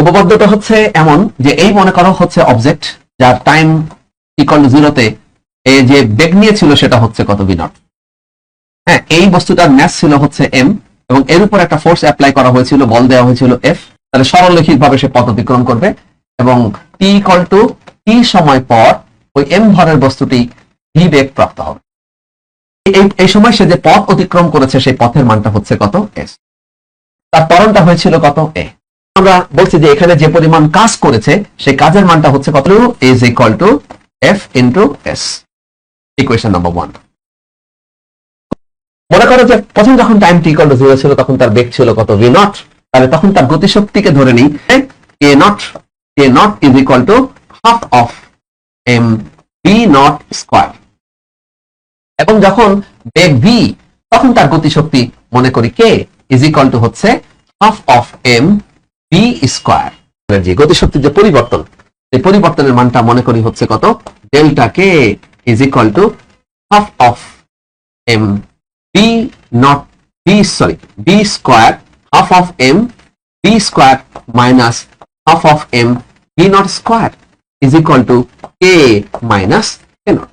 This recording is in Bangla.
উপপাদ্যটা হচ্ছে এমন যে এই মনে করো হচ্ছে অবজেক্ট যার টাইম ইকুয়াল জিরোতে এই যে বেগ নিয়েছিল সেটা হচ্ছে কত ভি নট হ্যাঁ এই বস্তুটার ম্যাস ছিল হচ্ছে এম এবং এর উপর একটা ফোর্স অ্যাপ্লাই করা হয়েছিল, বল দেওয়া হয়েছিল এফ তাহলে সরলরৈখিক ভাবে সে পথ অতিক্রম করবে এবং টি ইকুয়াল টু টি সময় পর ওই এম ভরের বস্তুটি ভি বেগ প্রাপ্ত হবে। এই এই সময় সে যে পথ অতিক্রম করেছে সেই পথের মানটা হচ্ছে কত এস তার ত্বরণটা হয়েছিল কত এ আমরা বলছি যে এখানে যে পরিমাণ কাজ করেছে, সেই কাজের মানটা হচ্ছে কত? Is equal to F into S equation number one মনে করো যে প্রথম যখন time T equal to zero ছিল, তখন তার বেগ ছিল কত? ভি নট তাহলে তখন তার গতিশক্তিকে ধরে নিই A not A not is equal to half of M B not square এবং যখন বেগ ভি তখন তার গতিশক্তি মনে করি কে ইজ ইকুয়াল টু হচ্ছে half of M B square যে গতিশক্তির যে পরিবর্তন এই পরিবর্তনের মানটা মনে করি হচ্ছে কত? Delta K is equal to half of M B not B sorry B square half of M B square minus half of M B not square is equal to K minus K not